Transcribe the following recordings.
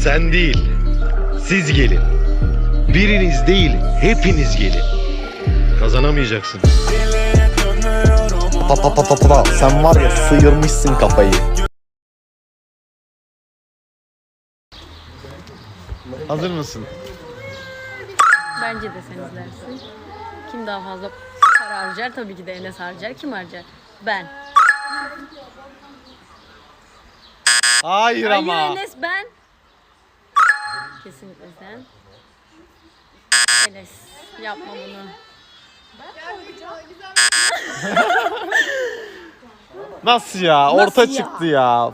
Sen değil. Siz gelin. Biriniz değil, hepiniz gelin. Kazanamayacaksın. Pa pa pa pa pa. Sen var ya sıyırmışsın kafayı. Hazır mısın? Bence de sen izlersin. Kim daha fazla para harcar? Tabii ki de Enes harcar. Kim harcar? Ben. Hayır Hayır ama. Enes ben. Kesinlikle sen. Enes yapma bunu. Nasıl ya? Orta çıktı ya.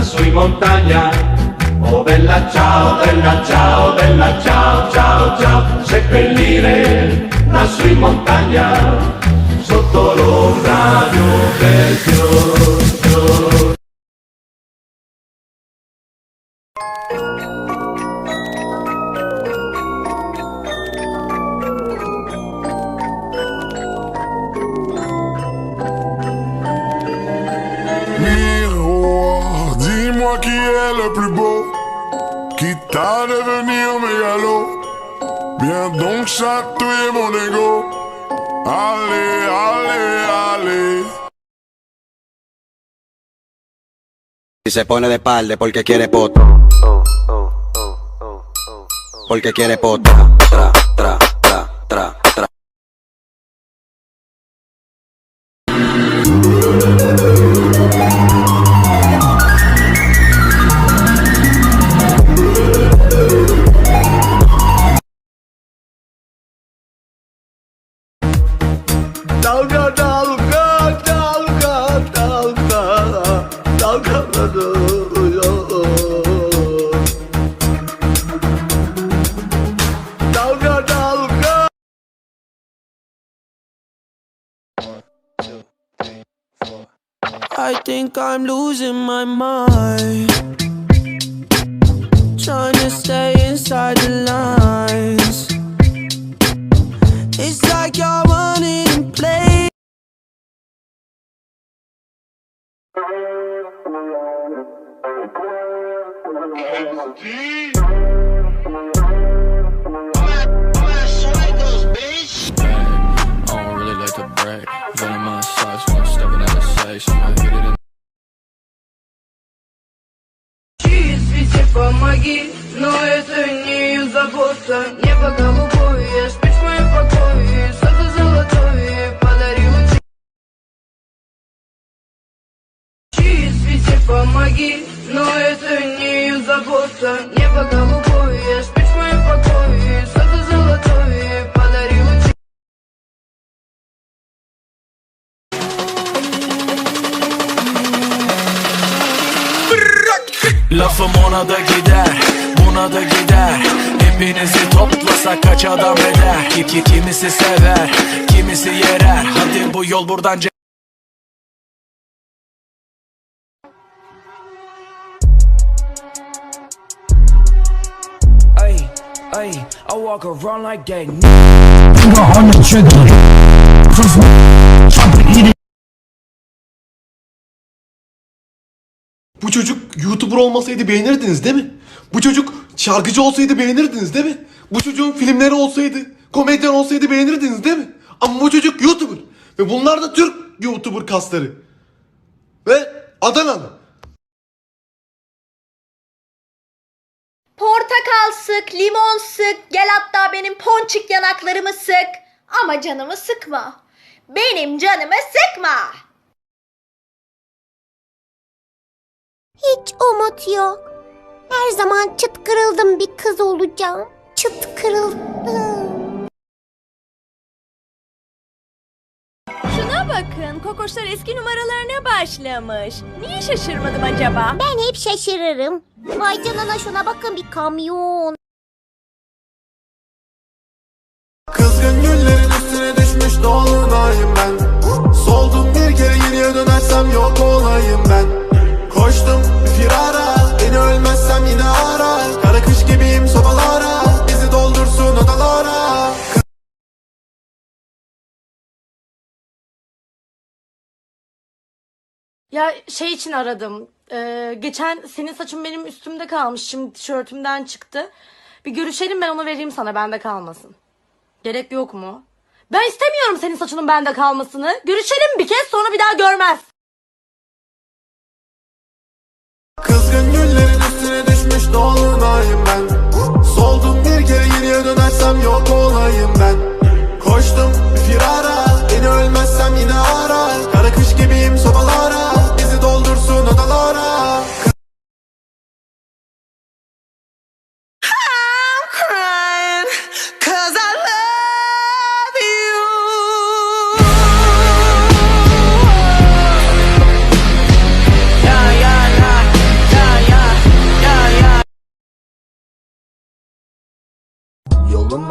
lassù in montagna. Oh bella ciao, bella ciao, bella ciao, ciao, ciao. Seppellire lassù in montagna, sotto l'ombra di un bel. À devenir mégalo. Viens donc chatouiller mon ego. Allez, allez, allez. Y se pone de espalda porque quiere poto. Porque quiere poto. Tra, tra, tra, tra, I think I'm losing my mind. Голубое, спишь в моем покое Солнце золотое подарило тебе Свете помоги, но это не забота. Небо голубое, спишь в моем покое Солнце золотое подарило тебе Lafım ona da gider, buna da gider Hepinizi toplasa kaç adam eder ki, ki, Kimisi sever, kimisi yerer Hadi bu yol buradan ce- Ay, ay, I walk around like that Bu çocuk YouTuber olmasaydı beğenirdiniz değil mi? Bu çocuk şarkıcı olsaydı beğenirdiniz değil mi? Bu çocuğun filmleri olsaydı, komedyen olsaydı beğenirdiniz değil mi? Ama bu çocuk YouTuber. Ve bunlar da Türk YouTuber kasları. Ve Adanalı. Portakal sık, limon sık, gel hatta benim ponçik yanaklarımı sık. Ama canımı sıkma. Benim canımı sıkma. Hiç umut yok. Zaman çıt kırıldım bir kız olacağım. Çıt kırıldım. Şuna bakın, kokoşlar eski numaralarına başlamış. Niye şaşırmadım acaba? Ben hep şaşırırım. Vay canına şuna bakın bir kamyon. Kızgın güllerin üstüne düşmüş dolunayım ben. Soldum bir kere geriye dönersem yok olayım ben. Ya şey için aradım. Ee, geçen senin saçın benim üstümde kalmış. Şimdi tişörtümden çıktı. Bir görüşelim ben onu vereyim sana bende kalmasın. Gerek yok mu? Ben istemiyorum senin saçının bende kalmasını. Görüşelim bir kez sonra bir daha görmez. Kızgın güllerin üstüne düşmüş dolunayım ben Soldum bir kere geriye dönersem yok olayım ben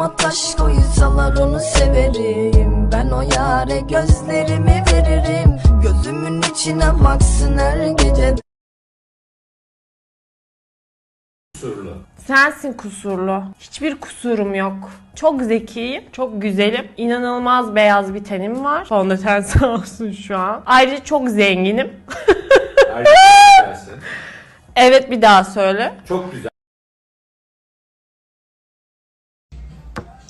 Yoluma taş koysalar onu severim Ben o yare gözlerimi veririm Gözümün içine baksın her gece Sensin kusurlu. Hiçbir kusurum yok. Çok zekiyim, çok güzelim. İnanılmaz beyaz bir tenim var. Fondöten sağ olsun şu an. Ayrıca çok zenginim. evet bir daha söyle. Çok güzel.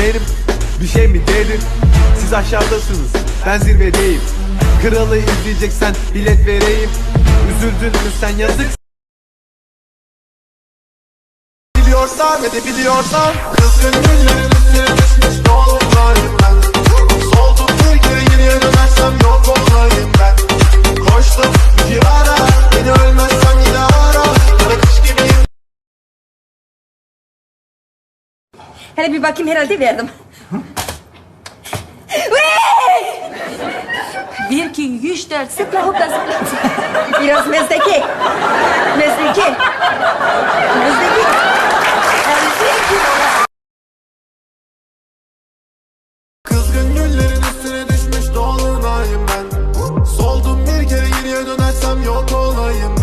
benim bir şey mi dedim Siz aşağıdasınız ben zirvedeyim. Kralı izleyeceksen bilet vereyim. Üzüldün mü sen yazık. Biliyorsan ve de biliyorsan Kızgın üstüne düşmüş dolunayım ben Hele bir bakayım herhalde verdim. bir, iki, üç, dört, zıpla hopla zıpla. Biraz mezdeki. Mezdeki. Mezdeki. Kızgın güllerin üstüne düşmüş dolunayım ben Soldum bir kere geriye dönersem yok olayım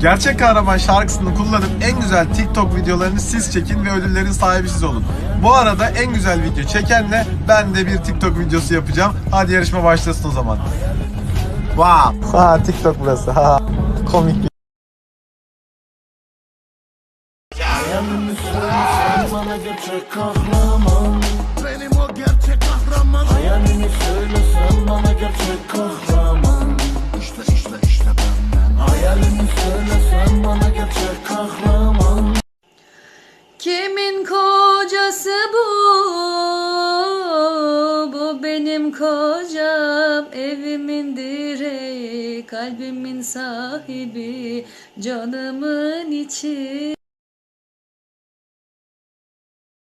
Gerçek Kahraman şarkısını kullanıp en güzel TikTok videolarını siz çekin ve ödüllerin sahibi siz olun. Bu arada en güzel video çekenle ben de bir TikTok videosu yapacağım. Hadi yarışma başlasın o zaman. Wow. Ha TikTok burası. Ha. Komik. Benim o gerçek kahraman Hayalini söylesen bana gerçek kahraman İşte işte işte benden Hayalini söylesen bana gerçek kahraman Kimin kocası bu? Bu benim kocam, evimin direği, kalbimin sahibi, canımın içi.